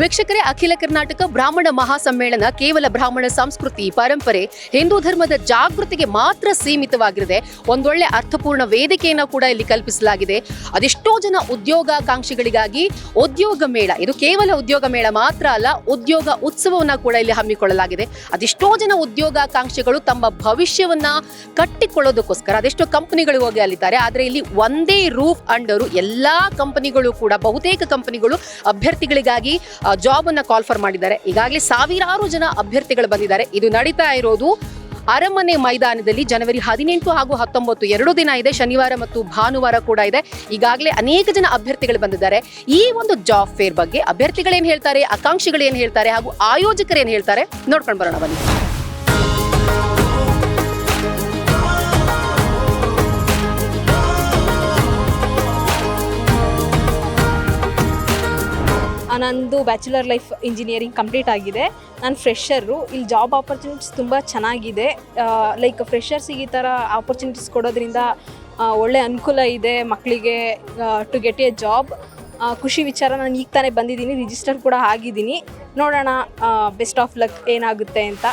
ವೀಕ್ಷಕರೇ, ಅಖಿಲ ಕರ್ನಾಟಕ ಬ್ರಾಹ್ಮಣ ಮಹಾಸಮ್ಮೇಳನ ಕೇವಲ ಬ್ರಾಹ್ಮಣ ಸಂಸ್ಕೃತಿ, ಪರಂಪರೆ, ಹಿಂದೂ ಧರ್ಮದ ಜಾಗೃತಿಗೆ ಮಾತ್ರ ಸೀಮಿತವಾಗಿರದೆ ಒಂದೊಳ್ಳೆ ಅರ್ಥಪೂರ್ಣ ವೇದಿಕೆಯನ್ನು ಕೂಡ ಇಲ್ಲಿ ಕಲ್ಪಿಸಲಾಗಿದೆ. ಅದೆಷ್ಟೋ ಜನ ಉದ್ಯೋಗಾಕಾಂಕ್ಷಿಗಳಿಗಾಗಿ ಉದ್ಯೋಗ ಮೇಳ, ಇದು ಕೇವಲ ಉದ್ಯೋಗ ಮೇಳ ಮಾತ್ರ ಅಲ್ಲ, ಉದ್ಯೋಗ ಉತ್ಸವವನ್ನ ಕೂಡ ಇಲ್ಲಿ ಹಮ್ಮಿಕೊಳ್ಳಲಾಗಿದೆ. ಅದೆಷ್ಟೋ ಜನ ಉದ್ಯೋಗಾಕಾಂಕ್ಷಿಗಳು ತಮ್ಮ ಭವಿಷ್ಯವನ್ನ ಕಟ್ಟಿಕೊಳ್ಳೋದಕ್ಕೋಸ್ಕರ, ಅದೆಷ್ಟೋ ಕಂಪನಿಗಳು ಹೋಗಿ ಅಲ್ಲಿದ್ದಾರೆ, ಆದರೆ ಇಲ್ಲಿ ಒಂದೇ ರೂಫ್ ಅಂಡರು ಎಲ್ಲಾ ಕಂಪನಿಗಳು ಕೂಡ, ಬಹುತೇಕ ಕಂಪನಿಗಳು ಅಭ್ಯರ್ಥಿಗಳಿಗಾಗಿ ಜಾಬ್ ಅನ್ನ ಕಾಲ್ ಫಾರ್ ಮಾಡಿದ್ದಾರೆ. ಈಗಾಗಲೇ ಸಾವಿರಾರು ಜನ ಅಭ್ಯರ್ಥಿಗಳು ಬಂದಿದ್ದಾರೆ. ಇದು ನಡೀತಾ ಇರೋದು ಅರಮನೆ ಮೈದಾನದಲ್ಲಿ ಜನವರಿ ಹದಿನೆಂಟು ಹಾಗೂ ಹತ್ತೊಂಬತ್ತು. ಎರಡು ದಿನ ಇದೆ, ಶನಿವಾರ ಮತ್ತು ಭಾನುವಾರ ಕೂಡ ಇದೆ. ಈಗಾಗಲೇ ಅನೇಕ ಜನ ಅಭ್ಯರ್ಥಿಗಳು ಬಂದಿದ್ದಾರೆ. ಈ ಒಂದು ಜಾಬ್ ಫೇರ್ ಬಗ್ಗೆ ಅಭ್ಯರ್ಥಿಗಳೇನು ಹೇಳ್ತಾರೆ ಆಕಾಂಕ್ಷಿಗಳು ಏನು ಹೇಳ್ತಾರೆ ಹಾಗೂ ಆಯೋಜಕರೇನು ಹೇಳ್ತಾರೆ ನೋಡ್ಕೊಂಡು ಬರೋಣ ಬನ್ನಿ. ನಂದು ಬ್ಯಾಚುಲರ್ ಲೈಫ್ ಇಂಜಿನಿಯರಿಂಗ್ ಕಂಪ್ಲೀಟ್ ಆಗಿದೆ. ನಾನು ಫ್ರೆಷರು ಇಲ್ಲಿ ಜಾಬ್ ಆಪರ್ಚುನಿಟೀಸ್ ತುಂಬ ಚೆನ್ನಾಗಿದೆ. ಲೈಕ್ ಫ್ರೆಷರ್ಸಿಗೆ ಈ ಥರ ಆಪರ್ಚುನಿಟೀಸ್ ಕೊಡೋದ್ರಿಂದ ಒಳ್ಳೆ ಅನುಕೂಲ ಇದೆ ಮಕ್ಕಳಿಗೆ ಟು ಗೆಟ್ ಎ ಜಾಬ್ ಖುಷಿ ವಿಚಾರ ನಾನು ಈಗ ತಾನೇ ಬಂದಿದ್ದೀನಿ ರಿಜಿಸ್ಟರ್ ಕೂಡ ಆಗಿದ್ದೀನಿ. ನೋಡೋಣ ಬೆಸ್ಟ್ ಆಫ್ ಲಕ್ ಏನಾಗುತ್ತೆ ಅಂತ.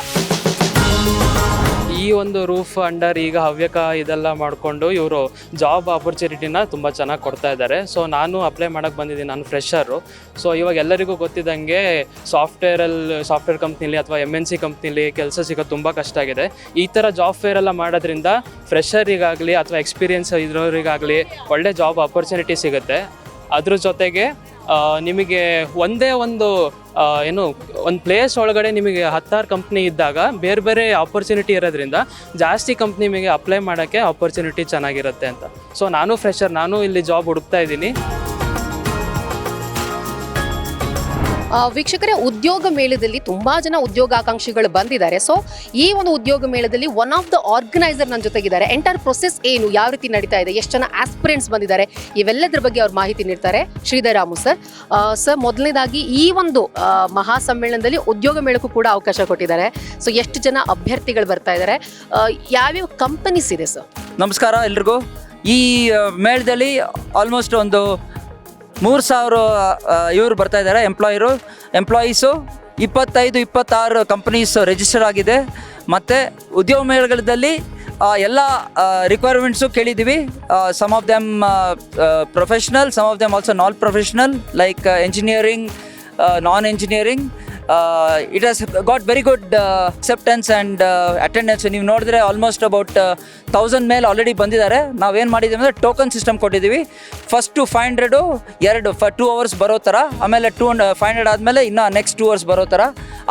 ಈ ಒಂದು ರೂಫ್ ಅಂಡರ್ ಈಗ ಹವ್ಯಕ ಇದೆಲ್ಲ ಮಾಡಿಕೊಂಡು ಇವರು ಜಾಬ್ ಆಪರ್ಚುನಿಟಿನ ತುಂಬ ಚೆನ್ನಾಗಿ ಕೊಡ್ತಾ ಇದ್ದಾರೆ. ಸೊ ನಾನು ಅಪ್ಲೈ ಮಾಡೋಕ್ಕೆ ಬಂದಿದ್ದೀನಿ, ನಾನು ಫ್ರೆಷರು ಸೊ ಇವಾಗ ಎಲ್ಲರಿಗೂ ಗೊತ್ತಿದ್ದಂಗೆ ಸಾಫ್ಟ್ವೇರಲ್ಲಿ ಸಾಫ್ಟ್ವೇರ್ ಕಂಪ್ನಿಲಿ ಅಥವಾ ಎಂ ಎನ್ ಸಿ ಕಂಪ್ನಿಲಿ ಕೆಲಸ ಸಿಗೋದು ತುಂಬ ಕಷ್ಟ ಆಗಿದೆ. ಈ ಥರ ಜಾಬ್ ಫೇರ್ ಎಲ್ಲ ಮಾಡೋದ್ರಿಂದ ಫ್ರೆಷರಿಗಾಗಲಿ ಅಥವಾ ಎಕ್ಸ್ಪೀರಿಯನ್ಸ್ ಇರೋರಿಗಾಗಲಿ ಒಳ್ಳೆ ಜಾಬ್ ಆಪರ್ಚುನಿಟಿ ಸಿಗುತ್ತೆ. ಅದ್ರ ಜೊತೆಗೆ ನಿಮಗೆ ಒಂದೇ ಒಂದು ಏನು, ಒಂದು ಪ್ಲೇಸ್ ಒಳಗಡೆ ನಿಮಗೆ ಹತ್ತಾರು ಕಂಪ್ನಿ ಇದ್ದಾಗ ಬೇರೆ ಬೇರೆ ಆಪರ್ಚುನಿಟಿ ಇರೋದ್ರಿಂದ ಜಾಸ್ತಿ ಕಂಪ್ನಿ ನಿಮಗೆ ಅಪ್ಲೈ ಮಾಡೋಕ್ಕೆ ಆಪರ್ಚುನಿಟಿ ಚೆನ್ನಾಗಿರುತ್ತೆ ಅಂತ. ಸೊ ನಾನು ಫ್ರೆಶರ್ ನಾನು ಇಲ್ಲಿ ಜಾಬ್ ಹುಡುಕ್ತಾ ಇದ್ದೀನಿ. ವೀಕ್ಷಕರೇ, ಉದ್ಯೋಗ ಮೇಳದಲ್ಲಿ ತುಂಬಾ ಜನ ಉದ್ಯೋಗಾಕಾಂಕ್ಷಿಗಳು ಬಂದಿದ್ದಾರೆ. ಸೊ ಈ ಒಂದು ಉದ್ಯೋಗ ಮೇಳದಲ್ಲಿ ಒನ್ ಆಫ್ ದ ಆರ್ಗನೈಸರ್ ನನ್ನ ಜೊತೆಗಿದ್ದಾರೆ. ಎಂಟರ್ ಪ್ರೊಸೆಸ್ ಏನು, ಯಾವ ರೀತಿ ನಡೀತಾ ಇದೆ, ಎಷ್ಟು ಜನ ಆಸ್ಪಿರೆಂಟ್ಸ್ ಬಂದಿದ್ದಾರೆ, ಇವೆಲ್ಲದರ ಬಗ್ಗೆ ಅವ್ರು ಮಾಹಿತಿ ನೀಡ್ತಾರೆ. ಶ್ರೀಧರಾಮು ಸರ್ ಸರ್, ಮೊದಲನೇದಾಗಿ ಈ ಒಂದು ಮಹಾ ಸಮ್ಮೇಳನದಲ್ಲಿ ಉದ್ಯೋಗ ಮೇಳಕ್ಕೂ ಕೂಡ ಅವಕಾಶ ಕೊಟ್ಟಿದ್ದಾರೆ. ಸೊ ಎಷ್ಟು ಜನ ಅಭ್ಯರ್ಥಿಗಳು ಬರ್ತಾ ಇದ್ದಾರೆ. ಯಾವ್ಯಾವ ಕಂಪನೀಸ್ ಇದೆ ಸರ್ ನಮಸ್ಕಾರ ಎಲ್ರಿಗೂ. ಈ ಮೇಳದಲ್ಲಿ ಆಲ್ಮೋಸ್ಟ್ ಒಂದು ಮೂರು ಸಾವಿರ ಇವರು ಬರ್ತಾ ಇದ್ದಾರೆ ಎಂಪ್ಲಾಯರು ಎಂಪ್ಲಾಯೀಸು ಇಪ್ಪತ್ತೈದು, ಇಪ್ಪತ್ತಾರು ಕಂಪನೀಸ್ ರಿಜಿಸ್ಟರ್ ಆಗಿದೆ. ಮತ್ತು ಉದ್ಯೋಗ ಮೇಳಗಳಲ್ಲಿ ಎಲ್ಲ ರಿಕ್ವೈರ್ಮೆಂಟ್ಸು ಕೇಳಿದ್ದೀವಿ. Some of them professional some of them also non professional like engineering non engineering it has got very good acceptance and attendance ನೀವು ನೋಡಿದ್ರೆ ಆಲ್ಮೋಸ್ಟ್ ಅಬೌಟ್ ತೌಸಂಡ್ ಮೇಲೆ ಆಲ್ರೆಡಿ ಬಂದಿದ್ದಾರೆ. ನಾವೇನು ಮಾಡಿದ್ದೀವಿ ಅಂದರೆ ಟೋಕನ್ ಸಿಸ್ಟಮ್ ಕೊಟ್ಟಿದ್ದೀವಿ ಫಸ್ಟು ಫೈವ್ ಹಂಡ್ರೆಡು ಎರಡು ಫ ಟೂ ಅವರ್ಸ್ ಬರೋ ಥರ ಆಮೇಲೆ ಟೂ ಫೈವ್ ಹಂಡ್ರೆಡ್ ಆದಮೇಲೆ ಇನ್ನೂ ನೆಕ್ಸ್ಟ್ ಟೂ ಅವರ್ಸ್ ಬರೋ ಥರ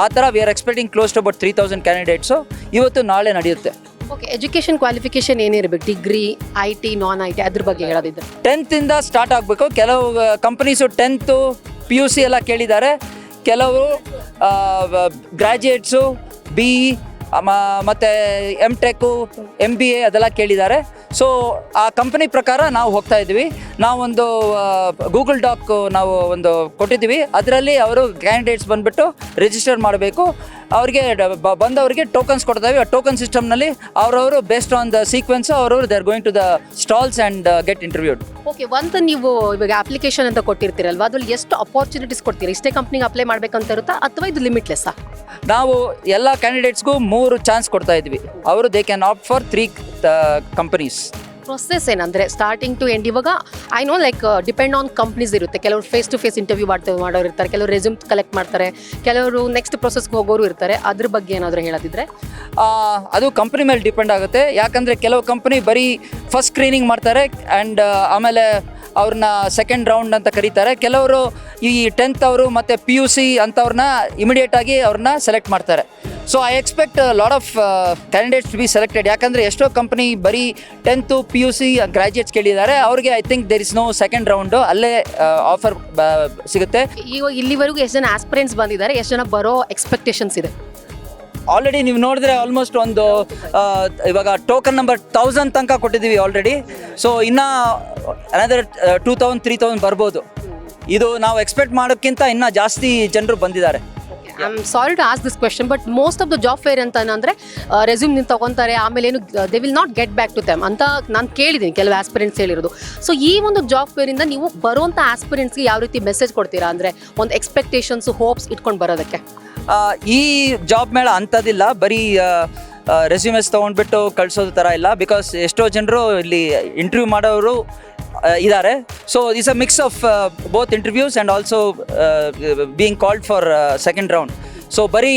ಆ ಥರ we are expecting close to about three thousand candidates ಇವತ್ತು ನಾಳೆ ನಡೆಯುತ್ತೆ. ಓಕೆ ಎಜುಕೇಷನ್ ಕ್ವಾಲಿಫಿಕೇಶನ್ ಏನಿರಬೇಕು? Degree I T non I T ಅದ್ರ ಬಗ್ಗೆ ಹೇಳೋದಿದ್ರೆ. ಟೆಂತಿಂದ ಸ್ಟಾರ್ಟ್ ಆಗಬೇಕು. ಕೆಲವು companies tenth P U C ಎಲ್ಲ ಕೇಳಿದ್ದಾರೆ. ಕೆಲವರು ಗ್ರ್ಯಾಜುಯೇಟ್ಸು ಬಿ ಇ ಮತ್ತು M tech M B A ಅದೆಲ್ಲ ಕೇಳಿದ್ದಾರೆ. ಸೊ ಆ ಕಂಪನಿ ಪ್ರಕಾರ ನಾವು ಹೋಗ್ತಾ ಇದ್ವಿ ನಾವೊಂದು ಗೂಗಲ್ ಡಾಕ್ ನಾವು ಒಂದು ಕೊಟ್ಟಿದ್ದೀವಿ. ಅದರಲ್ಲಿ ಅವರು ಕ್ಯಾಂಡಿಡೇಟ್ಸ್ ಬಂದುಬಿಟ್ಟು ರಿಜಿಸ್ಟರ್ ಮಾಡಬೇಕು. ಅವ್ರಿಗೆ ಬಂದವರಿಗೆ ಟೋಕನ್ಸ್ ಕೊಡ್ತಾವೆ. ಆ ಟೋಕನ್ ಸಿಸ್ಟಮ್ನಲ್ಲಿ ಅವರವರು ಬೇಸ್ಡ್ ಆನ್ ದ ಸೀಕ್ವೆನ್ಸ್ ಅವರವರು they are going to the stalls and get interviewed okay ಒಂದು ನೀವು ಇವಾಗ ಅಪ್ಲಿಕೇಶನ್ ಅಂತ ಕೊಟ್ಟಿರ್ತೀರಲ್ವಾ ಅದ್ರಲ್ಲಿ ಎಷ್ಟು ಅಪಾರ್ಚುನಿಟೀಸ್ ಕೊಡ್ತೀರಾ? ಇಷ್ಟೇ ಕಂಪ್ನಿಗೆ ಅಪ್ಲೈ ಮಾಡಬೇಕಂತ ಇರುತ್ತಾ ಅಥವಾ ಇದು ಲಿಮಿಟ್ಲೆಸ್ಸಾ ನಾವು ಎಲ್ಲ ಕ್ಯಾಂಡಿಡೇಟ್ಸ್ಗೂ ಮೂರು ಚಾನ್ಸ್ ಕೊಡ್ತಾ ಇದ್ವಿ ಅವರು they can opt for three companies process ಏನಂದ್ರೆ ಸ್ಟಾರ್ಟಿಂಗ್ ಟು ಎಂಡ್ ಇವಾಗ I know like depend on companies ಇರುತ್ತೆ. ಕೆಲವರು ಫೇಸ್ ಟು ಫೇಸ್ ಇಂಟರ್ವ್ಯೂ ಮಾಡ್ತೇವೆ ಮಾಡೋರು ಇರ್ತಾರೆ. ಕೆಲವರು ರೆಸ್ಯೂಮ್ ಕಲೆಕ್ಟ್ ಮಾಡ್ತಾರೆ. ಕೆಲವರು ನೆಕ್ಸ್ಟ್ ಪ್ರೊಸೆಸ್ಗೆ ಹೋಗೋರು ಇರ್ತಾರೆ. ಅದ್ರ ಬಗ್ಗೆ ಏನಾದರೂ ಹೇಳೋದಿದ್ರೆ? ಅದು ಕಂಪ್ನಿ ಮೇಲೆ ಡಿಪೆಂಡ್ ಆಗುತ್ತೆ. ಯಾಕಂದರೆ ಕೆಲವು ಕಂಪ್ನಿ ಬರೀ ಫಸ್ಟ್ ಸ್ಕ್ರೀನಿಂಗ್ ಮಾಡ್ತಾರೆ ಆ್ಯಂಡ್ ಆಮೇಲೆ ಅವ್ರನ್ನ ಸೆಕೆಂಡ್ ರೌಂಡ್ ಅಂತ ಕರೀತಾರೆ. ಕೆಲವರು ಈ ಟೆಂತ್ ಅವರು ಮತ್ತು ಪಿ ಯು ಸಿ ಅಂಥವ್ರನ್ನ ಇಮಿಡಿಯೇಟಾಗಿ ಅವ್ರನ್ನ ಸೆಲೆಕ್ಟ್ ಮಾಡ್ತಾರೆ. So I expect lot of candidates to be selected ಯಾಕಂದರೆ ಎಷ್ಟೋ ಕಂಪ್ನಿ ಬರೀ tenth P U C graduates ಕೇಳಿದ್ದಾರೆ. ಅವ್ರಿಗೆ I think there is no second round ಅಲ್ಲೇ ಆಫರ್ ಸಿಗುತ್ತೆ. ಇವಾಗ ಇಲ್ಲಿವರೆಗೂ ಎಷ್ಟು ಜನ ಆಸ್ಪಿರೆಂಟ್ಸ್ ಬಂದಿದ್ದಾರೆ ಎಷ್ಟು ಜನ ಬರೋ ಎಕ್ಸ್ಪೆಕ್ಟೇಷನ್ಸ್ ಇದೆ? ಆಲ್ರೆಡಿ ನೀವು ನೋಡಿದ್ರೆ ಆಲ್ಮೋಸ್ಟ್ ಒಂದು ಆ, ಇವಾಗ ಟೋಕನ್ ನಂಬರ್ ತೌಸಂಡ್ ತನಕ ಕೊಟ್ಟಿದ್ದೀವಿ ಆಲ್ರೆಡಿ ಸೊ ಇನ್ನು another two thousand three thousand ಬರ್ಬೋದು. ಇದು ನಾವು ಎಕ್ಸ್ಪೆಕ್ಟ್ ಮಾಡೋಕ್ಕಿಂತ ಇನ್ನೂ ಜಾಸ್ತಿ ಜನರು ಬಂದಿದ್ದಾರೆ. I am sorry to ask this question but most of the job fair ಅಂತ ಅಂದ್ರೆ ರೆಸ್ಯೂಮ್ ನಿಂತು ತಗೊಂತಾರೆ ಆಮೇಲೆ ಏನು they will not get back to them ಅಂತ ನಾನು ಕೇಳಿದ್ದೀನಿ ಕೆಲವು ಆಸ್ಪಿರೆಂಟ್ಸ್ ಹೇಳಿರೋದು. ಸೊ ಈ ಒಂದು ಜಾಬ್ ಫೇರಿಂದ ನೀವು ಬರುವಂಥ ಆಸ್ಪಿರೆಂಟ್ಸ್ಗೆ ಯಾವ ರೀತಿ ಮೆಸೇಜ್ ಕೊಡ್ತೀರಾ? ಅಂದರೆ ಒಂದು ಎಕ್ಸ್ಪೆಕ್ಟೇಷನ್ಸ್ ಹೋಪ್ಸ್ ಇಟ್ಕೊಂಡು ಬರೋದಕ್ಕೆ. ಈ ಜಾಬ್ ಮೇಳ ಅಂಥದ್ದಿಲ್ಲ. ಬರೀ ರೆಸ್ಯೂಮೆಸ್ ತೊಗೊಂಡ್ಬಿಟ್ಟು ಕಳಿಸೋದು ಥರ ಇಲ್ಲ. ಬಿಕಾಸ್ ಎಷ್ಟೋ ಜನರು ಇಲ್ಲಿ ಇಂಟರ್ವ್ಯೂ ಮಾಡೋರು ಇದ್ದಾರೆ so is a mix of both interviews and also being called for second round so ಬರೀ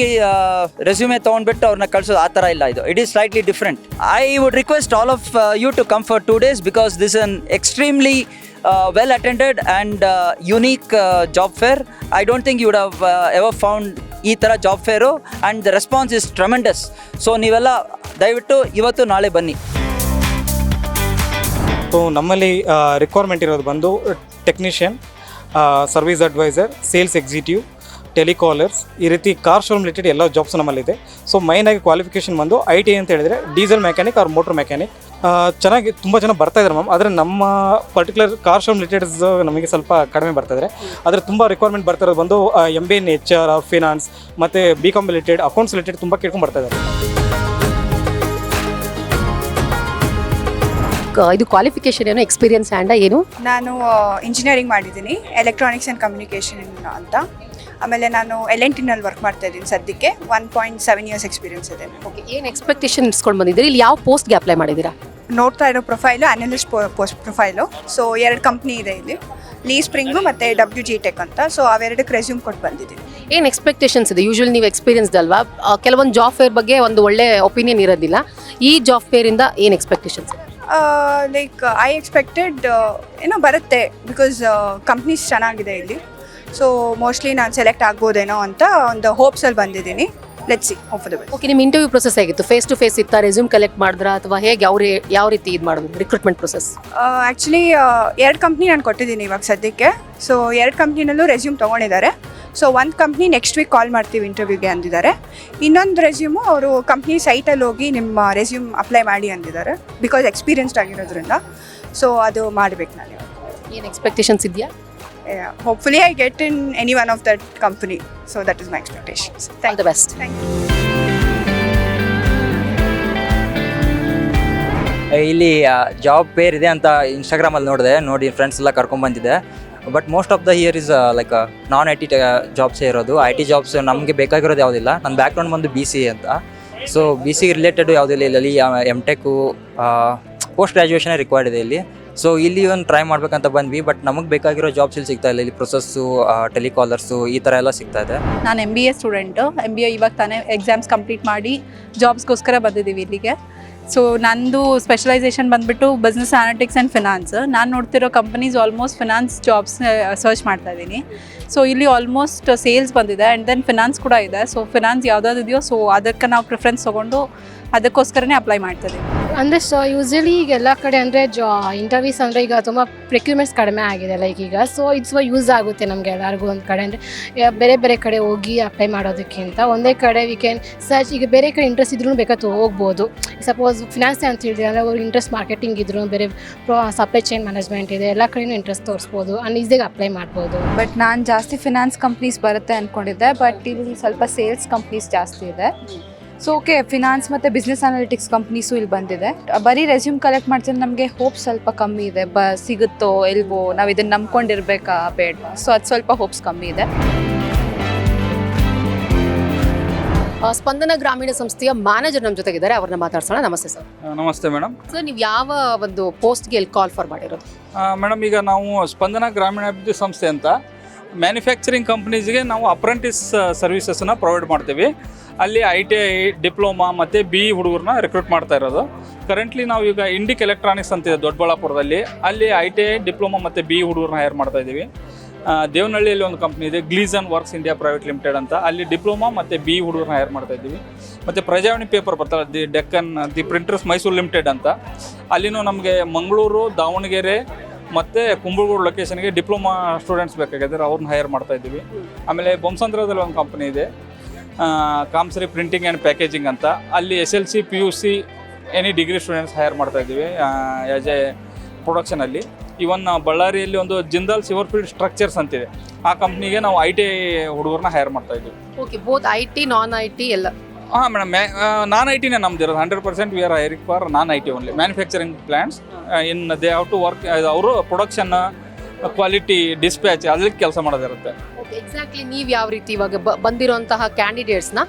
ರೆಸ್ಯೂಮೆ ತೊಗೊಂಡ್ಬಿಟ್ಟು ಅವ್ರನ್ನ ಕಳಿಸೋದು ಆ ಥರ ಇಲ್ಲ ಇದು. It is slightly different I would request all of you to come for two days because this an extremely well attended and unique job fair I don't think you'd have ever found ಈ ಥರ job fair and the response is tremendous so ನೀವೆಲ್ಲ ದಯವಿಟ್ಟು ಇವತ್ತು ನಾಳೆ ಬನ್ನಿ. So ನಮ್ಮಲ್ಲಿ requirement ಇರೋದು ಬಂದು technician service advisor sales executive telecallers ಈ ರೀತಿ ಕಾರ್ ಶೋರೂಮ್ ರಿಲೇಟೆಡ್ ಎಲ್ಲ ಜಾಬ್ಸ್ ನಮ್ಮಲ್ಲಿದೆ. ಸೊ ಮೈನಾಗಿ ಕ್ವಾಲಿಫಿಕೇಷನ್ ಬಂದು ಐ ಟಿ ಅಂತ ಹೇಳಿದರೆ diesel mechanic or motor mechanic ಚೆನ್ನಾಗಿ ತುಂಬ ಜನ ಬರ್ತಾ ಇದ್ದಾರೆ ಮ್ಯಾಮ್ ಆದರೆ ನಮ್ಮ ಪರ್ಟಿಕ್ಯುಲರ್ ಕಾರ್ ಶೋರೂಮ್ ರಿಲೇಟೆಡ್ಸ್ ನಮಗೆ ಸ್ವಲ್ಪ ಕಡಿಮೆ ಬರ್ತಾ ಇದ್ದಾರೆ ಆದರೆ ತುಂಬ ರಿಕ್ವೈರ್ಮೆಂಟ್ ಬರ್ತಾ ಇರೋದು ಬಂದು M B N H R finance ಮತ್ತು B com related accounts related ತುಂಬ ಕೇಳ್ಕೊಂಡು ಬರ್ತಾ ಇದ್ದಾರೆ. ಇದು ಕ್ವಾಲಿಫಿಕೇಶನ್ ಏನು ಎಕ್ಸ್ಪೀರಿಯನ್ಸ್ ಆ್ಯಂಡ ಏನು? ನಾನು ಇಂಜಿನಿಯರಿಂಗ್ ಮಾಡಿದ್ದೀನಿ ಎಲೆಕ್ಟ್ರಾನಿಕ್ಸ್ ಆ್ಯಂಡ್ ಕಮ್ಯುನಿಕೇಷನ್ ಅಂತ. ಆಮೇಲೆ ನಾನು ಎಲ್ ಎನ್ ಟಿನಲ್ಲಿ ವರ್ಕ್ ಮಾಡ್ತಾ ಇದ್ದೀನಿ ಸದ್ಯಕ್ಕೆ one point seven years experience ಇದೆ ಓಕೆ ಏನು ಎಕ್ಸ್ಪೆಕ್ಟೇಷನ್ ಇಸ್ಕೊಂಡು ಬಂದಿದ್ದೀರಿ? ಇಲ್ಲಿ ಯಾವ ಪೋಸ್ಟ್ಗೆ ಅಪ್ಲೈ ಮಾಡಿದ್ದೀರಾ? ನೋಡ್ತಾ ಇರೋ profile analyst post profile so ಎರಡು ಕಂಪ್ನಿ ಇದೆ ಇಲ್ಲಿ. ಲೀ ಸ್ಪ್ರಿಂಗು ಮತ್ತು ಡಬ್ಲ್ಯೂ ಜಿ ಟೆಕ್ ಅಂತ. ಸೊ ಅವೆರಡಕ್ಕೆ ರೆಸ್ಯೂಮ್ ಕೊಟ್ಟು ಬಂದಿದ್ದೀನಿ. ಏನು ಎಕ್ಸ್ಪೆಕ್ಟೇಷನ್ಸ್ ಇದೆ? ಯೂಶ್ವಲಿ ನೀವು ಎಕ್ಸ್ಪೀರಿಯನ್ಸ್ಡ್ ಅಲ್ವಾ? ಕೆಲವೊಂದು ಜಾಬ್ ಫೇರ್ ಬಗ್ಗೆ ಒಂದು ಒಳ್ಳೆ ಒಪಿನಿಯನ್ ಇರೋದಿಲ್ಲ. ಈ ಜಾಬ್ ಫೇರಿಂದ ಏನು ಎಕ್ಸ್ಪೆಕ್ಟೇಷನ್ಸ್ ಲೈಕ್ ಐ ಎಕ್ಸ್ಪೆಕ್ಟೆಡ್ ಏನೋ ಬರುತ್ತೆ ಬಿಕಾಸ್ ಕಂಪ್ನೀಸ್ ಚೆನ್ನಾಗಿದೆ ಇಲ್ಲಿ. ಸೊ ಮೋಸ್ಟ್ಲಿ ನಾನು ಸೆಲೆಕ್ಟ್ ಆಗ್ಬೋದೇನೋ ಅಂತ ಒಂದು ಹೋಪ್ಸಲ್ಲಿ ಬಂದಿದ್ದೀನಿ. Let's see hope the okay ನಿಮ್ಮ ಇಂಟರ್ವ್ಯೂ ಪ್ರೊಸೆಸ್ ಆಗಿತ್ತು ಫೇಸ್ ಟು ಫೇಸ್ ಇತ್ತಾ? ರೆಸ್ಯೂಮ್ ಕಲೆಕ್ಟ್ ಮಾಡಿದ್ರಾ? ಅಥವಾ ಹೇಗೆ ಯಾವ ರೇ ಯಾವ ರೀತಿ ಇದು ಮಾಡೋದು? ರಿಕ್ರೂಟ್ಮೆಂಟ್ ಪ್ರೊಸೆಸ್ ಆ್ಯಕ್ಚುಲಿ ಎರಡು ಕಂಪ್ನಿ ನಾನು ಕೊಟ್ಟಿದ್ದೀನಿ ಇವಾಗ ಸದ್ಯಕ್ಕೆ. ಸೊ ಎರಡು ಕಂಪ್ನಿನಲ್ಲೂ ರೆಸ್ಯೂಮ್ ತೊಗೊಂಡಿದ್ದಾರೆ. ಸೊ ಒಂದು ಕಂಪ್ನಿ ನೆಕ್ಸ್ಟ್ ವೀಕ್ ಕಾಲ್ ಮಾಡ್ತೀವಿ ಇಂಟರ್ವ್ಯೂಗೆ ಅಂದಿದ್ದಾರೆ. ಇನ್ನೊಂದು ರೆಸ್ಯೂಮು ಅವರು ಕಂಪ್ನಿ ಸೈಟಲ್ಲಿ ಹೋಗಿ ನಿಮ್ಮ ರೆಸ್ಯೂಮ್ ಅಪ್ಲೈ ಮಾಡಿ ಅಂದಿದ್ದಾರೆ. ಬಿಕಾಸ್ ಎಕ್ಸ್ಪೀರಿಯನ್ಸ್ಡ್ ಆಗಿರೋದ್ರಿಂದ. ಸೊ ಅದು ಮಾಡಬೇಕು ನಾನು ಏನು ಎಕ್ಸ್ಪೆಕ್ಟೇಷನ್ಸ್ ಇದೆಯಾ? Hopefully I get in any one of that company so that is my expectations thank the best thank you ಇಲ್ಲಿ ಜಾಬ್ ಪೇರ್ ಇದೆ ಅಂತ ಇನ್ಸ್ಟಾಗ್ರಾಮಲ್ಲಿ ನೋಡಿದೆ. ನೋಡಿ ಫ್ರೆಂಡ್ಸ್ ಎಲ್ಲ ಕರ್ಕೊಂಡ್ಬಂದಿದ್ದೆ but most of the year is like non I T ಜಾಬ್ಸೇ ಇರೋದು. I T jobs ನಮಗೆ ಬೇಕಾಗಿರೋದು ಯಾವುದಿಲ್ಲ. ನನ್ನ ಬ್ಯಾಕ್ಗ್ರೌಂಡ್ ಬಂದು ಬಿ ಸಿ ಅಂತ. ಸೊ ಬಿ ಸಿ ರಿಲೇಟೆಡ್ ಯಾವುದಿಲ್ಲ ಇಲ್ಲಿ ಎಂ ಟೆಕ್ಕು ಪೋಸ್ಟ್ ಗ್ರ್ಯಾಜುಯೇಷನೇ ರಿಕ್ವೈರ್ಡ್ ಇದೆ ಇಲ್ಲಿ. ಸೊ ಇಲ್ಲಿ ಒಂದು ಟ್ರೈ ಮಾಡ್ಬೇಕಂತ ಬಂದ್ವಿ. ಬಟ್ ನಮಗೆ ಬೇಕಾಗಿರೋ ಜಾಬ್ಸ್ ಇಲ್ಲಿ ಸಿಗ್ತಾ ಇಲ್ಲ. ಇಲ್ಲಿ ಪ್ರೊಸೆಸ್ಸು ಟೆಲಿಕಾಲರ್ಸು ಈ ಥರ ಎಲ್ಲ ಸಿಗ್ತಾ ಇದೆ. ನಾನು M B A student M B A ಇವಾಗ ತಾನೇ ಎಕ್ಸಾಮ್ಸ್ ಕಂಪ್ಲೀಟ್ ಮಾಡಿ ಜಾಬ್ಸ್ಗೋಸ್ಕರ ಬಂದಿದ್ದೀವಿ ಇಲ್ಲಿಗೆ. ಸೊ ನಂದು ಸ್ಪೆಷಲೈಸೇಷನ್ ಬಂದುಬಿಟ್ಟು ಬಿಸ್ನೆಸ್ ಅನಾಲಿಟಿಕ್ಸ್ ಆ್ಯಂಡ್ ಫಿನಾನ್ಸ್ ನಾನು ನೋಡ್ತಿರೋ companies almost finance jobs search ಮಾಡ್ತಾ ಇದ್ದೀನಿ. ಸೊ ಇಲ್ಲಿ ಆಲ್ಮೋಸ್ಟ್ ಸೇಲ್ಸ್ ಬಂದಿದೆ ಆ್ಯಂಡ್ ದೆನ್ ಫಿನಾನ್ಸ್ ಕೂಡ ಇದೆ. ಸೊ ಫಿನಾನ್ಸ್ ಯಾವುದಾದ್ರು ಇದೆಯೋ ಸೊ ಅದಕ್ಕೆ ನಾವು ಪ್ರಿಫರೆನ್ಸ್ ತೊಗೊಂಡು ಅದಕ್ಕೋಸ್ಕರನೇ ಅಪ್ಲೈ ಮಾಡ್ತದೆ. ಅಂದ್ರೆ ಸೊ ಯೂಸ್ವಲಿ ಈಗ ಎಲ್ಲ ಕಡೆ ಅಂದರೆ ಜಾ ಇಂಟರ್ವ್ಯೂಸ್ ಅಂದರೆ ಈಗ ತುಂಬ ಪ್ರಿಕ್ಯೂರ್ಮೆಂಟ್ಸ್ ಕಡಿಮೆ ಆಗಿದೆ ಲೈಕ್ ಈಗ ಸೊ ಇಟ್ಸ್ ಯೂಸ್ ಆಗುತ್ತೆ ನಮಗೆ ಎಲ್ಲರಿಗೂ ಒಂದು ಕಡೆ ಅಂದರೆ ಬೇರೆ ಬೇರೆ ಕಡೆ ಹೋಗಿ ಅಪ್ಲೈ ಮಾಡೋದಕ್ಕಿಂತ. ಒಂದೇ ಕಡೆ ವಿ ಕ್ಯಾನ್ ಸರ್ಚ್ ಈಗ ಬೇರೆ ಕಡೆ ಇಂಟ್ರೆಸ್ಟ್ ಇದ್ರೂ ಬೇಕಾದ್ರೆ ಹೋಗ್ಬೋದು. ಸಪೋಸ್ ಫಿನಾನ್ಸ್ ಅಂತ ಹೇಳಿದ್ರೆ ಅಂದರೆ ಅವ್ರಿಗೆ ಇಂಟ್ರೆಸ್ಟ್ ಮಾರ್ಕೆಟಿಂಗ್ ಇದ್ರು ಬೇರೆ ಸಪ್ಲೈ ಚೈನ್ ಮ್ಯಾನೇಜ್ಮೆಂಟ್ ಇದೆ ಎಲ್ಲ ಕಡೆನೂ ಇಂಟ್ರೆಸ್ಟ್ ತೋರಿಸ್ಬೋದು ಆ್ಯಂಡ್ ಈಸಿಯಾಗಿ ಅಪ್ಲೈ ಮಾಡ್ಬೋದು. ಬಟ್ ನಾನು ಜಾಸ್ತಿ ಫಿನಾನ್ಸ್ ಕಂಪ್ನೀಸ್ ಬರುತ್ತೆ ಅಂದ್ಕೊಂಡಿದ್ದೆ ಬಟ್ ಇಲ್ಲಿ ಸ್ವಲ್ಪ ಸೇಲ್ಸ್ ಕಂಪ್ನೀಸ್ ಜಾಸ್ತಿ ಇದೆ. ಸೊ ಓಕೆ ಫಿನಾನ್ಸ್ ಮತ್ತು ಬಿಸ್ನೆಸ್ ಅನಾಲಿಟಿಕ್ಸ್ ಕಂಪ್ನೀಸು ಇಲ್ಲಿ ಬಂದಿದೆ. ಬರೀ ರೆಸ್ಯೂಮ್ ಕಲೆಕ್ಟ್ ಮಾಡ್ತೀನಿ ನಮಗೆ ಹೋಪ್ ಸ್ವಲ್ಪ ಕಮ್ಮಿ ಇದೆ. ಬ ಸಿಗುತ್ತೋ ಇಲ್ವೋ ನಾವು ಇದನ್ನು ನಂಬ್ಕೊಂಡಿರ್ಬೇಕಾ ಬೇಡ ಸೊ ಅದು ಸ್ವಲ್ಪ ಹೋಪ್ಸ್ ಕಮ್ಮಿ ಇದೆ. ಸ್ಪಂದನ ಗ್ರಾಮೀಣ ಸಂಸ್ಥೆಯ ಮ್ಯಾನೇಜರ್ ನಮ್ಮ ಜೊತೆಗಿದ್ದಾರೆ. ಅವ್ರನ್ನ ಮಾತಾಡ್ಸೋಣ. ನಮಸ್ತೆ ಸರ್. ನಮಸ್ತೆ ಮೇಡಮ್ ಸರ್ ನೀವು ಯಾವ ಒಂದು ಪೋಸ್ಟ್ಗೆ ಇಲ್ಲಿ ಕಾಲ್ ಫಾರ್ ಮಾಡಿರೋದು? ಮೇಡಮ್ ಈಗ ನಾವು ಸ್ಪಂದನ ಗ್ರಾಮೀಣಾಭಿವೃದ್ಧಿ ಸಂಸ್ಥೆ ಅಂತ ಮ್ಯಾನುಫ್ಯಾಕ್ಚರಿಂಗ್ ಕಂಪ್ನೀಸ್ಗೆ ನಾವು ಅಪ್ರೆಂಟಿಸ್ ಸರ್ವಿಸಸ್ನ ಪ್ರೊವೈಡ್ ಮಾಡ್ತೀವಿ. ಅಲ್ಲಿ ಐ ಟಿ ಐ ಡಿಪ್ಲೊಮಾ ಮತ್ತು ಬಿ ಇ ಹುಡುಗರನ್ನ ರಿಕ್ರೂಟ್ ಮಾಡ್ತಾ ಇರೋದು. ಕರೆಂಟ್ಲಿ ನಾವು ಈಗ ಇಂಡಿಕ್ ಎಲೆಕ್ಟ್ರಾನಿಕ್ಸ್ ಅಂತಿದೆ ದೊಡ್ಡಬಳ್ಳಾಪುರದಲ್ಲಿ. ಅಲ್ಲಿ ಐ ಟಿ ಐ ಡಿಪ್ಲೊಮಾ ಮತ್ತು ಬಿ ಇ ಹುಡುಗರನ್ನ ಹೈರ್ ಮಾಡ್ತಾ ಇದ್ದೀವಿ. ದೇವನಹಳ್ಳಿಯಲ್ಲಿ ಒಂದು ಕಂಪ್ನಿ ಇದೆ Gleason works India private limited ಅಂತ. ಅಲ್ಲಿ ಡಿಪ್ಲೊಮಾ ಮತ್ತು ಬಿ ಇ ಹುಡುಗರನ್ನ ಹೈರ್ ಮಾಡ್ತಾ ಇದ್ದೀವಿ. ಮತ್ತು ಪ್ರಜಾವಣಿ ಪೇಪರ್ ಬರ್ತಾರೆ the Deccan, the printers Mysore limited ಅಂತ. ಅಲ್ಲಿನೂ ನಮಗೆ ಮಂಗಳೂರು, ದಾವಣಗೆರೆ ಮತ್ತು ಕುಂಬಳಗೂಡು ಲೊಕೇಶನ್ಗೆ ಡಿಪ್ಲೊಮಾ ಸ್ಟೂಡೆಂಟ್ಸ್ ಬೇಕಾಗಿದ್ದಾರೆ ಅವ್ರನ್ನ ಹೈಯರ್ ಮಾಡ್ತಾ ಇದ್ದೀವಿ. ಆಮೇಲೆ ಬೊಮ್ಸಂದ್ರದಲ್ಲಿ ಒಂದು ಕಂಪ್ನಿ ಇದೆ. ಕಾಮ್ಸರಿ ಪ್ರಿಂಟಿಂಗ್ ಆ್ಯಂಡ್ ಪ್ಯಾಕೇಜಿಂಗ್ ಅಂತ. ಅಲ್ಲಿ S L C P U C any degree students hire ಮಾಡ್ತಾ ಇದ್ದೀವಿ ಆ್ಯಸ್ ಎ ಪ್ರೊಡಕ್ಷನಲ್ಲಿ ಇವನ್ ಬಳ್ಳಾರಿಯಲ್ಲಿ ಒಂದು ಜಿಂದಾಲ್ ಸಿವರ್ ಫೀಲ್ಡ್ ಸ್ಟ್ರಕ್ಚರ್ಸ್ ಅಂತಿದೆ. ಆ ಕಂಪ್ನಿಗೆ ನಾವು ಐ ಟಿ ಹುಡುಗರನ್ನ ಹೈರ್ ಮಾಡ್ತಾ ಇದ್ದೀವಿ. Okay both I T non I T ಎಲ್ಲ. ಹಾಂ ಮೇಡಮ್ ನಾನ್ ಐ ಟಿನೇ ನಮ್ದು ಇರೋದು. Hundred percent we are hiring for non I T only manufacturing plants in they have to work ಅವರು ಪ್ರೊಡಕ್ಷನ್ ಕ್ವಾಲಿಟಿ ಡಿಸ್ಪ್ಯಾಚ್ ಅದಕ್ಕೆ ಕೆಲಸ ಮಾಡೋದಿರುತ್ತೆ. ಎಕ್ಸಾಕ್ಟ್ಲಿ ನೀವು ಯಾವ ರೀತಿ ಇವಾಗ ಬಂದಿರುವಂತಹ ಕ್ಯಾಂಡಿಡೇಟ್ಸ್ನ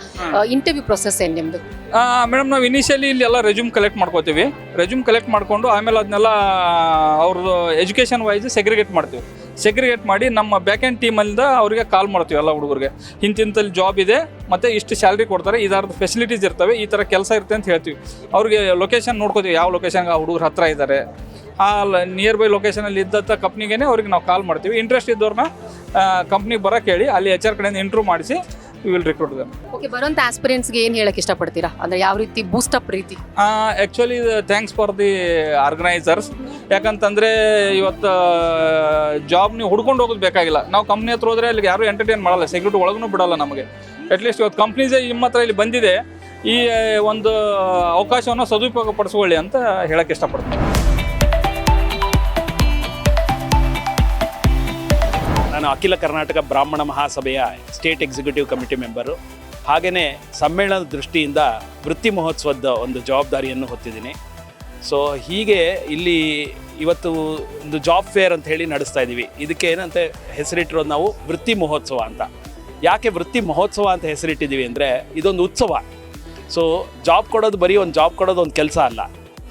ಇಂಟರ್ವ್ಯೂ ಪ್ರೊಸೆಸ್ ಏನು ನಿಮ್ಮದು ಮೇಡಮ್ ನಾವು ಇನಿಷಿಯಲಿ ಇಲ್ಲಿ ಎಲ್ಲ ರೆಸ್ಯೂಮ್ ಕಲೆಕ್ಟ್ ಮಾಡ್ಕೋತೀವಿ. ರೆಸ್ಯೂಮ್ ಕಲೆಕ್ಟ್ ಮಾಡಿಕೊಂಡು ಆಮೇಲೆ ಅದನ್ನೆಲ್ಲ ಅವ್ರದ್ದು ಎಜುಕೇಷನ್ ವೈಸ್ ಸೆಗ್ರಿಗೇಟ್ ಮಾಡ್ತೀವಿ. ಸೆಗ್ರಿಗೇಟ್ ಮಾಡಿ ನಮ್ಮ ಬ್ಯಾಕ್ ಎಂಡ್ ಟೀಮಲ್ಲಿಂದ ಅವರಿಗೆ ಕಾಲ್ ಮಾಡ್ತೀವಿ ಎಲ್ಲ ಹುಡುಗರಿಗೆ. ಇಂತಿಂತಲ್ಲಿ ಜಾಬ್ ಇದೆ, ಮತ್ತು ಇಷ್ಟು ಸ್ಯಾಲ್ರಿ ಕೊಡ್ತಾರೆ ಇದರದ್ದು ಫೆಸಿಲಿಟೀಸ್ ಇರ್ತವೆ, ಈ ಥರ ಕೆಲಸ ಇರುತ್ತೆ ಅಂತ ಹೇಳ್ತೀವಿ. ಅವ್ರಿಗೆ ಲೊಕೇಶನ್ ನೋಡ್ಕೋತೀವಿ, ಯಾವ ಲೊಕೇಶನ್ಗೆ ಆ ಹುಡುಗರು ಹತ್ರ ಇದ್ದಾರೆ ಆ ನಿಯರ್ ಬೈ ಲೊಕೇಶನಲ್ಲಿ ಇದ್ದಂಥ ಕಂಪ್ನಿಗೇನೆ ಅವ್ರಿಗೆ ನಾವು ಕಾಲ್ ಮಾಡ್ತೀವಿ. ಇಂಟ್ರೆಸ್ಟ್ ಇದ್ದವ್ರನ್ನ ಕಂಪ್ನಿಗೆ ಬರೋಕ್ಕೆ ಹೇಳಿ, ಅಲ್ಲಿ ಎಚ್ ಆರ್ ಕಡೆಯಿಂದ ಇಂಟ್ರೂ ಮಾಡಿಸಿ we will recruit them okay ಬರೋಂಥ ಆಸ್ಪಿರೆಂಟ್ಸ್ಗೆ ಏನು ಹೇಳಕ್ಕೆ ಇಷ್ಟಪಡ್ತೀರಾ? ಅಂದರೆ ಯಾವ ರೀತಿ ಬೂಸ್ಟಪ್ ರೀತಿ? Actually thanks for the organisers ಯಾಕಂತಂದರೆ ಇವತ್ತು ಜಾಬ್ ನೀವು ಹುಡ್ಕೊಂಡು ಹೋಗೋದು ಬೇಕಾಗಿಲ್ಲ. ನಾವು ಕಂಪ್ನಿ ಹತ್ರ ಹೋದ್ರೆ ಅಲ್ಲಿ ಯಾರು ಎಂಟರ್ಟೈನ್ ಮಾಡಲ್ಲ. ಸೆಕ್ಯೂರಿಟಿ ಒಳಗೂ ಬಿಡಲ್ಲ ನಮಗೆ. ಅಟ್ಲೀಸ್ಟ್ ಇವತ್ತು ಕಂಪ್ನೀಸೇ ನಿಮ್ಮ ಹತ್ರ ಇಲ್ಲಿ ಬಂದಿದೆ. ಈ ಒಂದು ಅವಕಾಶವನ್ನು ಸದುಪಯೋಗ ಪಡಿಸ್ಕೊಳ್ಳಿ ಅಂತ ಹೇಳಕ್ಕೆ ಇಷ್ಟಪಡ್ತೀನಿ. ನಾನು ಅಖಿಲ ಕರ್ನಾಟಕ ಬ್ರಾಹ್ಮಣ ಮಹಾಸಭೆಯ ಸ್ಟೇಟ್ ಎಕ್ಸಿಕ್ಯೂಟಿವ್ ಕಮಿಟಿ ಮೆಂಬರು ಹಾಗೆಯೇ ಸಮ್ಮೇಳನದ ದೃಷ್ಟಿಯಿಂದ ವೃತ್ತಿ ಮಹೋತ್ಸವದ ಒಂದು ಜವಾಬ್ದಾರಿಯನ್ನು ಹೊತ್ತಿದ್ದೀನಿ. ಸೊ ಹೀಗೆ ಇಲ್ಲಿ ಇವತ್ತು ಒಂದು ಜಾಬ್ ಫೇರ್ ಅಂತ ಹೇಳಿ ನಡೆಸ್ತಾ ಇದ್ದೀವಿ. ಇದಕ್ಕೆ ಏನಂತ ಹೆಸರಿಟ್ಟಿರೋದು ನಾವು ವೃತ್ತಿ ಮಹೋತ್ಸವ ಅಂತ. ಯಾಕೆ ವೃತ್ತಿ ಮಹೋತ್ಸವ ಅಂತ ಹೆಸರಿಟ್ಟಿದ್ದೀವಿ ಅಂದರೆ ಇದೊಂದು ಉತ್ಸವ. ಸೊ ಜಾಬ್ ಕೊಡೋದು ಬರೀ ಒಂದು ಜಾಬ್ ಕೊಡೋದು ಒಂದು ಕೆಲಸ ಅಲ್ಲ.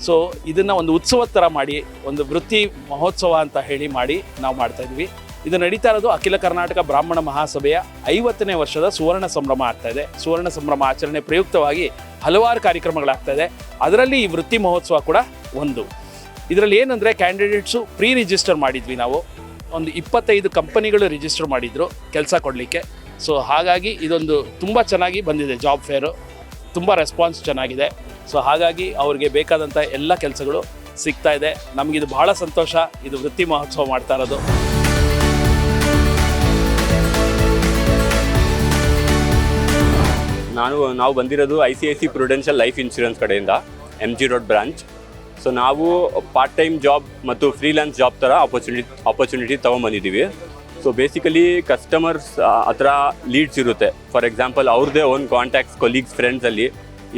ಸೊ ಇದನ್ನು ಒಂದು ಉತ್ಸವದ ಥರ ಮಾಡಿ, ಒಂದು ವೃತ್ತಿ ಮಹೋತ್ಸವ ಅಂತ ಹೇಳಿ ಮಾಡಿ ನಾವು ಮಾಡ್ತಾ ಇದ್ವಿ ಇದು ನಡೀತಾ ಇರೋದು ಅಖಿಲ ಕರ್ನಾಟಕ ಬ್ರಾಹ್ಮಣ ಮಹಾಸಭೆಯ ಐವತ್ತನೇ ವರ್ಷದ ಸುವರ್ಣ ಸಂಭ್ರಮ ಆಗ್ತಾ ಇದೆ. ಸುವರ್ಣ ಸಂಭ್ರಮ ಆಚರಣೆ ಪ್ರಯುಕ್ತವಾಗಿ ಹಲವಾರು ಕಾರ್ಯಕ್ರಮಗಳಾಗ್ತಾ ಇದೆ. ಅದರಲ್ಲಿ ಈ ವೃತ್ತಿ ಮಹೋತ್ಸವ ಕೂಡ ಒಂದು. ಇದರಲ್ಲಿ ಏನಂದರೆ ಕ್ಯಾಂಡಿಡೇಟ್ಸು ಪ್ರೀ ರಿಜಿಸ್ಟರ್ ಮಾಡಿದ್ವಿ ನಾವು. ಒಂದು ಇಪ್ಪತ್ತೈದು ಕಂಪನಿಗಳು ರಿಜಿಸ್ಟರ್ ಮಾಡಿದ್ರು ಕೆಲಸ ಕೊಡಲಿಕ್ಕೆ. ಸೊ ಹಾಗಾಗಿ ಇದೊಂದು ತುಂಬ ಚೆನ್ನಾಗಿ ಬಂದಿದೆ ಜಾಬ್ ಫೇರು ತುಂಬ ರೆಸ್ಪಾನ್ಸ್ ಚೆನ್ನಾಗಿದೆ. ಸೊ ಹಾಗಾಗಿ ಅವ್ರಿಗೆ ಬೇಕಾದಂಥ ಎಲ್ಲ ಕೆಲಸಗಳು ಸಿಗ್ತಾ ಇದೆ. ನಮಗಿದು ಬಹಳ ಸಂತೋಷ. ಇದು ವೃತ್ತಿ ಮಹೋತ್ಸವ ಮಾಡ್ತಾ ಇರೋದು. ನಾನು, ನಾವು ಬಂದಿರೋದು I C I C prudential life insurance ಕಡೆಯಿಂದ M G road branch so ನಾವು ಪಾರ್ಟ್ ಟೈಮ್ ಜಾಬ್ ಮತ್ತು ಫ್ರೀಲ್ಯಾನ್ಸ್ ಜಾಬ್ ಥರ ಆಪರ್ಚುನಿಟಿ ಆಪರ್ಚುನಿಟಿ ತೊಗೊಂಬಂದಿದ್ದೀವಿ ಸೊ ಬೇಸಿಕಲಿ ಕಸ್ಟಮರ್ಸ್ ಹತ್ರ ಲೀಡ್ಸ್ ಇರುತ್ತೆ. ಫಾರ್ ಎಕ್ಸಾಂಪಲ್ ಅವ್ರದ್ದೇ ಓನ್ ಕಾಂಟ್ಯಾಕ್ಟ್ಸ್ ಕೊಲೀಗ್ಸ್ ಫ್ರೆಂಡ್ಸಲ್ಲಿ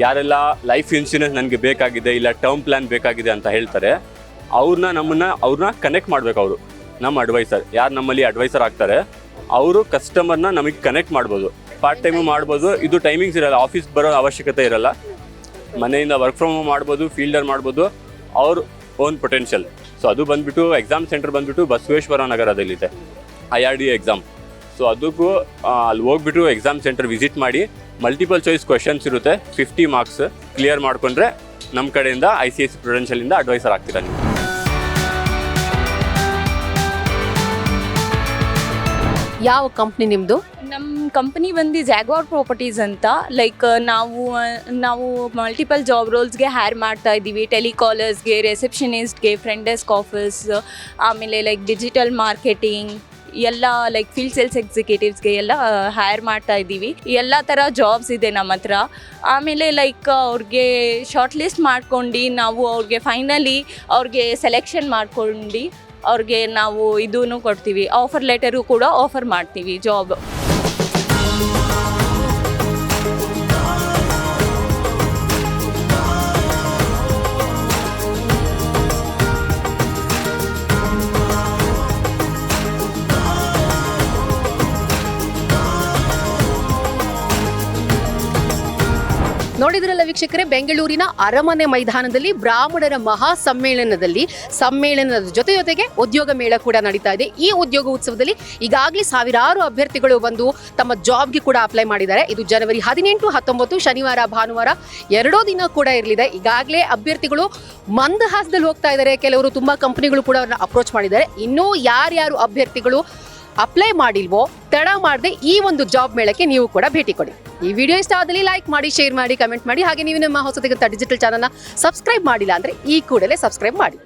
ಯಾರೆಲ್ಲ ಲೈಫ್ ಇನ್ಶೂರೆನ್ಸ್ ನನಗೆ ಬೇಕಾಗಿದೆ ಇಲ್ಲ ಟರ್ಮ್ ಪ್ಲ್ಯಾನ್ ಬೇಕಾಗಿದೆ ಅಂತ ಹೇಳ್ತಾರೆ ಅವ್ರನ್ನ ನಮ್ಮನ್ನ ಅವ್ರನ್ನ ಕನೆಕ್ಟ್ ಮಾಡ್ಬೇಕು ಅವರು. ನಮ್ಮ ಅಡ್ವೈಸರ್ ಯಾರು ನಮ್ಮಲ್ಲಿ ಅಡ್ವೈಸರ್ ಆಗ್ತಾರೆ, ಅವರು ಕಸ್ಟಮರ್ನ ನಮಗೆ ಕನೆಕ್ಟ್ ಮಾಡ್ಬೋದು. ಪಾರ್ಟ್ ಟೈಮು ಮಾಡ್ಬೋದು. ಇದು ಟೈಮಿಂಗ್ಸ್ ಇರಲ್ಲ ಆಫೀಸ್ ಬರೋ ಅವಶ್ಯಕತೆ ಇರಲ್ಲ. ಮನೆಯಿಂದ ವರ್ಕ್ ಫ್ರಮ್ ಹೋಮ್ ಮಾಡ್ಬೋದು ಫೀಲ್ಡರ್ ಮಾಡ್ಬೋದು ಅವ್ರ ಓನ್ ಪೊಟೆನ್ಷಿಯಲ್ ಸೊ ಅದು ಬಂದ್ಬಿಟ್ಟು ಎಕ್ಸಾಮ್ ಸೆಂಟರ್ ಬಂದ್ಬಿಟ್ಟು ಬಸವೇಶ್ವರ ನಗರದಲ್ಲಿದೆ. I R D exam so ಅದಕ್ಕೂ ಅಲ್ಲಿ ಹೋಗ್ಬಿಟ್ಟು ಎಕ್ಸಾಮ್ ಸೆಂಟರ್ ವಿಸಿಟ್ ಮಾಡಿ ಮಲ್ಟಿಪಲ್ ಚಾಯ್ಸ್ ಕ್ವೆಶನ್ಸ್ ಇರುತ್ತೆ ಫಿಫ್ಟಿ ಮಾರ್ಕ್ಸ್ ಕ್ಲಿಯರ್ ಮಾಡ್ಕೊಂಡ್ರೆ ನಮ್ಮ ಕಡೆಯಿಂದ ಐ ಸಿ ಎಸ್ ಸಿ ಪ್ರುಡೆನ್ಷಿಯಲಿಂದ ಅಡ್ವೈಸರ್ ಆಗ್ತೀರಾ ನೀವು. ಯಾವ ಕಂಪ್ನಿ ನಿಮ್ಮದು ನಮ್ಮ ಕಂಪ್ನಿ ಬಂದು ಜಾಗ್ವಾರ್ ಪ್ರಾಪರ್ಟೀಸ್ ಅಂತ. ಲೈಕ್ ನಾವು ನಾವು ಮಲ್ಟಿಪಲ್ ಜಾಬ್ ರೋಲ್ಸ್ಗೆ ಹೈರ್ ಮಾಡ್ತಾ ಇದ್ದೀವಿ. ಟೆಲಿಕಾಲರ್ಸ್ಗೆ ರಿಸೆಪ್ಷನಿಸ್ಟ್ಗೆ ಫ್ರೆಂಡ್ ಡೆಸ್ಕ್ ಆಫೀಸ್ ಆಮೇಲೆ ಲೈಕ್ ಡಿಜಿಟಲ್ ಮಾರ್ಕೆಟಿಂಗ್ ಎಲ್ಲ ಲೈಕ್ ಫೀಲ್ಡ್ ಸೇಲ್ಸ್ ಎಕ್ಸಿಕ್ಯೂಟಿವ್ಸ್ಗೆ ಎಲ್ಲ ಹೈರ್ ಮಾಡ್ತಾ ಇದ್ದೀವಿ. ಎಲ್ಲ ಥರ ಜಾಬ್ಸ್ ಇದೆ ನಮ್ಮ ಹತ್ರ. ಆಮೇಲೆ ಲೈಕ್ ಅವ್ರಿಗೆ ಶಾರ್ಟ್ ಲಿಸ್ಟ್ ಮಾಡ್ಕೊಂಡು ನಾವು ಅವ್ರಿಗೆ ಫೈನಲಿ ಅವ್ರಿಗೆ ಸೆಲೆಕ್ಷನ್ ಮಾಡ್ಕೊಂಡು ಅವ್ರಿಗೆ ನಾವು ಇದೂ ಕೊಡ್ತೀವಿ. ಆಫರ್ ಲೆಟರು ಕೂಡ ಆಫರ್ ಮಾಡ್ತೀವಿ ಜಾಬ್ ವೀಕ್ಷಕರೇ, ಬೆಂಗಳೂರಿನ ಅರಮನೆ ಮೈದಾನದಲ್ಲಿ ಬ್ರಾಹ್ಮಣರ ಮಹಾ ಸಮ್ಮೇಳನದಲ್ಲಿ ಸಮ್ಮೇಳನದ ಜೊತೆ ಜೊತೆಗೆ ಉದ್ಯೋಗ ಮೇಳ ಕೂಡ ನಡೀತಾ ಇದೆ. ಈ ಉದ್ಯೋಗ ಉತ್ಸವದಲ್ಲಿ ಈಗಾಗಲೇ ಸಾವಿರಾರು ಅಭ್ಯರ್ಥಿಗಳು ಬಂದು ತಮ್ಮ ಜಾಬ್ಗೆ ಕೂಡ ಅಪ್ಲೈ ಮಾಡಿದ್ದಾರೆ. ಇದು ಜನವರಿ ಹದಿನೆಂಟು, ಹತ್ತೊಂಬತ್ತು, ಶನಿವಾರ, ಭಾನುವಾರ ಎರಡೋ ದಿನ ಕೂಡ ಇರಲಿದೆ. ಈಗಾಗಲೇ ಅಭ್ಯರ್ಥಿಗಳು ಮಂದಹಾಸದಲ್ಲಿ ಹೋಗ್ತಾ ಇದ್ದಾರೆ. ಕೆಲವರು ತುಂಬಾ ಕಂಪನಿಗಳು ಕೂಡ ಅವ್ರನ್ನ ಅಪ್ರೋಚ್ ಮಾಡಿದ್ದಾರೆ. ಇನ್ನೂ ಯಾರ್ಯಾರು ಅಭ್ಯರ್ಥಿಗಳು ಅಪ್ಲೈ ಮಾಡಿಲ್ವೋ, ತಡ ಮಾಡದೆ ಈ ಒಂದು ಜಾಬ್ ಮೇಳಕ್ಕೆ ನೀವು ಕೂಡ ಭೇಟಿ ಕೊಡಿ. ಈ ವಿಡಿಯೋ ಇಷ್ಟ ಆದಲ್ಲಿ ಲೈಕ್ ಮಾಡಿ ಶೇರ್ ಮಾಡಿ ಕಮೆಂಟ್ ಮಾಡಿ, ಹಾಗೆ ನೀವು ನಮ್ಮ ಹೊಸತಿಗಂತ ಡಿಜಿಟಲ್ ಚಾನಲ್ನ ಸಬ್ಸ್ಕ್ರೈಬ್ ಮಾಡಿಲ್ಲ ಅಂದ್ರೆ ಈ ಕೂಡಲೇ ಸಬ್ಸ್ಕ್ರೈಬ್ ಮಾಡಿ.